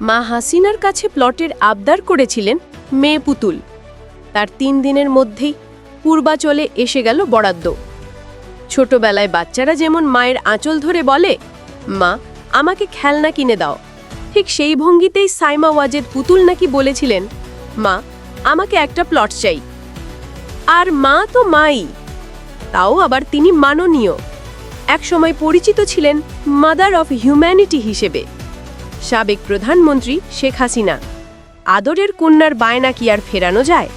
মা হাসিনার কাছে প্লটের আবদার করেছিলেন মেয়ে পুতুল। তার তিন দিনের মধ্যেই পূর্বাচলে এসে গেল বরাদ্দ। ছোটবেলায় বাচ্চারা যেমন মায়ের আঁচল ধরে বলে, মা, আমাকে খেলনা কিনে দাও। ঠিক সেই ভঙ্গিতেই সাইমা ওয়াজেদ পুতুল নাকি বলেছিলেন, মা, আমাকে একটা প্লট চাই। আর মা তো মাই, তাও আবার তিনি মাননীয়। একসময় পরিচিত ছিলেন মাদার অফ হিউম্যানিটি হিসেবে। সাবেক প্রধানমন্ত্রী শেখ হাসিনা। আদরের কন্যার বায়না কি আর ফেরানো যায়?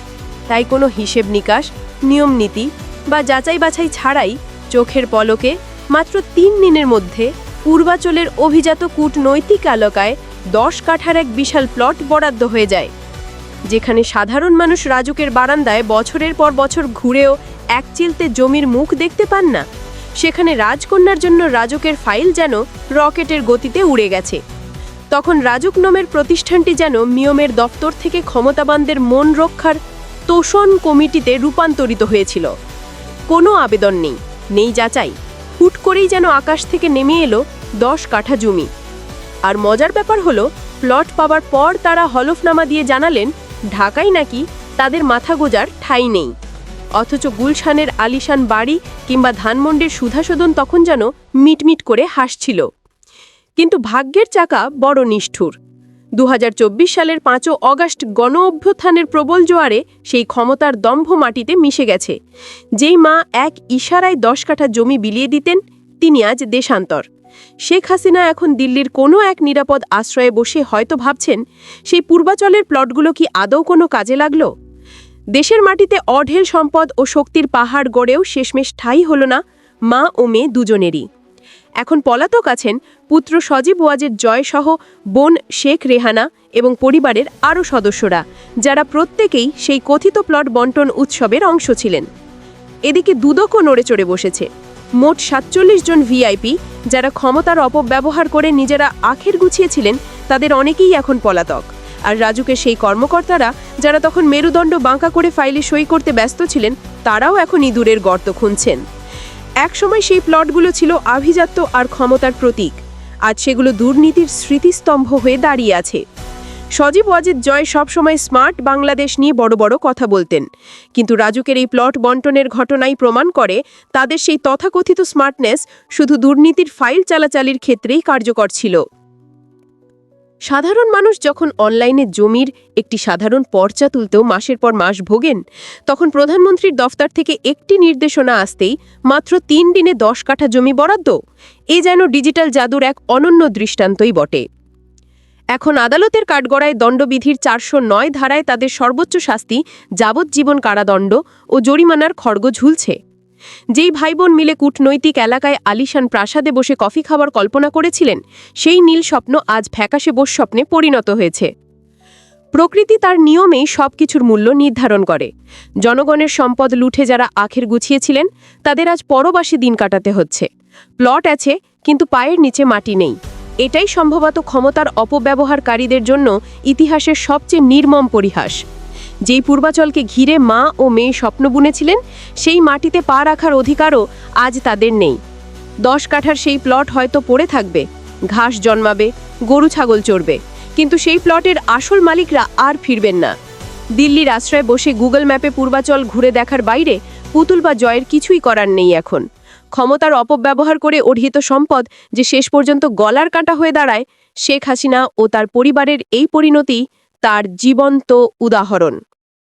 তাই কোনো হিসেব নিকাশ, নিয়ম নীতি বা যাচাই বাছাই ছাড়াই চোখের পলকে মাত্র তিন দিনের মধ্যে পূর্বাচলের অভিজাত কূটনৈতিক এলাকায় দশ কাঠার এক বিশাল প্লট বরাদ্দ হয়ে যায়, যেখানে সাধারণ মানুষ রাজুকের বারান্দায় বছরের পর বছর ঘুরেও এক চিলতে জমির মুখ দেখতে পান না। সেখানে রাজকন্যার জন্য রাজকের ফাইল যেন রকেটের গতিতে উড়ে গেছে। তখন রাজুক নামের প্রতিষ্ঠানটি যেন মিয়মের দপ্তর থেকে ক্ষমতাবানদের মন রক্ষার তোষণ কমিটিতে রূপান্তরিত হয়েছিল। কোনো আবেদন নেই নেই যাচাই। হুট করেই যেন আকাশ থেকে নেমে এলো দশ কাঠা জমি। আর মজার ব্যাপার হলো, প্লট পাওয়ার পর তারা হলফনামা দিয়ে জানালেন, ঢাকায় নাকি তাদের মাথা গোজার ঠাঁই নেই। অথচ গুলশানের আলিশান বাড়ি কিংবা ধানমন্ডির সুধাশোধন তখন যেন মিটমিট করে হাসছিল। কিন্তু ভাগ্যের চাকা বড় নিষ্ঠুর। দু হাজার চব্বিশ সালের পাঁচও অগাস্ট গণ অভ্যুত্থানের প্রবল জোয়ারে সেই ক্ষমতার দম্ভ মাটিতে মিশে গেছে। যেই মা এক ইশারায় দশ কাঠা জমি বিলিয়ে দিতেন, তিনি আজ দেশান্তর। শেখ হাসিনা এখন দিল্লির কোনো এক নিরাপদ আশ্রয়ে বসে হয়তো ভাবছেন, সেই পূর্বাচলের প্লটগুলো কি আদৌ কোনো কাজে লাগল? দেশের মাটিতে অঢেল সম্পদ ও শক্তির পাহাড় গড়েও শেষমেশ ঠাই হল না মা ও মেয়ে দুজনেরই। এখন পলাতক আছেন পুত্র সজীব ওয়াজের জয়সহ বোন শেখ রেহানা এবং পরিবারের আরও সদস্যরা, যারা প্রত্যেকেই সেই কথিত প্লট বন্টন উৎসবের অংশ ছিলেন। এদিকে দুদকও নড়ে চড়ে বসেছে। মোট সাতচল্লিশ জন ভিআইপি যারা ক্ষমতার অপব্যবহার করে নিজেরা আখের গুছিয়েছিলেন, তাদের অনেকেই এখন পলাতক। আর রাজুকে সেই কর্মকর্তারা, যারা তখন মেরুদণ্ড বাঁকা করে ফাইলে সই করতে ব্যস্ত ছিলেন, তারাও এখন ইঁদুরের গর্ত খুঁজছেন। একসময় সেই প্লটগুলো ছিল আভিজাত্য আর ক্ষমতার প্রতীক। আজ সেগুলো দুর্নীতির স্মৃতিস্তম্ভ হয়ে দাঁড়িয়ে আছে। সজীব ওয়াজিদ জয় সবসময় স্মার্ট বাংলাদেশ নিয়ে বড় বড় কথা বলতেন। কিন্তু রাজুকের এই প্লট বন্টনের ঘটনাই প্রমাণ করে তাদের সেই তথাকথিত স্মার্টনেস শুধু দুর্নীতির ফাইল চালাচালির ক্ষেত্রেই কার্যকর ছিল। সাধারণ মানুষ যখন অনলাইনে জমির একটি সাধারণ পর্চা তুলতেও মাসের পর মাস ভোগেন, তখন প্রধানমন্ত্রীর দফতর থেকে একটি নির্দেশনা আসতেই মাত্র তিন দিনে দশ কাঠা জমি বরাদ্দ। এ যেন ডিজিটাল জাদুর এক অনন্য দৃষ্টান্তই বটে। এখন আদালতের কাঠগড়ায় দণ্ডবিধির চারশো নয় ধারায় তাদের সর্বোচ্চ শাস্তি যাবজ্জীবন কারাদণ্ড ও জরিমানার খড়গ ঝুলছে। যেই ভাইবোন মিলে কূটনৈতিক এলাকায় আলিশান প্রাসাদে বসে কফি খাওয়ার কল্পনা করেছিলেন, সেই নীল স্বপ্ন আজ ফ্যাকাশে বোস স্বপ্নে পরিণত হয়েছে। প্রকৃতি তার নিয়মেই সবকিছুর মূল্য নির্ধারণ করে। জনগণের সম্পদ লুঠে যারা আখের গুছিয়েছিলেন, তাদের আজ পরবাসী দিন কাটাতে হচ্ছে। প্লট আছে, কিন্তু পায়ের নিচে মাটি নেই। এটাই সম্ভবত ক্ষমতার অপব্যবহারকারীদের জন্য ইতিহাসের সবচেয়ে নির্মম পরিহাস। যেই পূর্বাচলকে ঘিরে মা ও মেয়ে স্বপ্ন বুনেছিলেন, সেই মাটিতে পা রাখার অধিকারও আজ তাদের নেই। দশ কাঠার সেই প্লট হয়তো পড়ে থাকবে, ঘাস জন্মাবে, গরু ছাগল চড়বে, কিন্তু সেই প্লটের আসল মালিকরা আর ফিরবেন না। দিল্লির আশ্রয়ে বসে গুগল ম্যাপে পূর্বাচল ঘুরে দেখার বাইরে পুতুল বা জয়ের কিছুই করার নেই এখন। ক্ষমতার অপব্যবহার করে অর্হিত সম্পদ যে শেষ পর্যন্ত গলার কাঁটা হয়ে দাঁড়ায়, শেখ হাসিনা ও তার পরিবারের এই পরিণতি তার জীবন্ত উদাহরণ।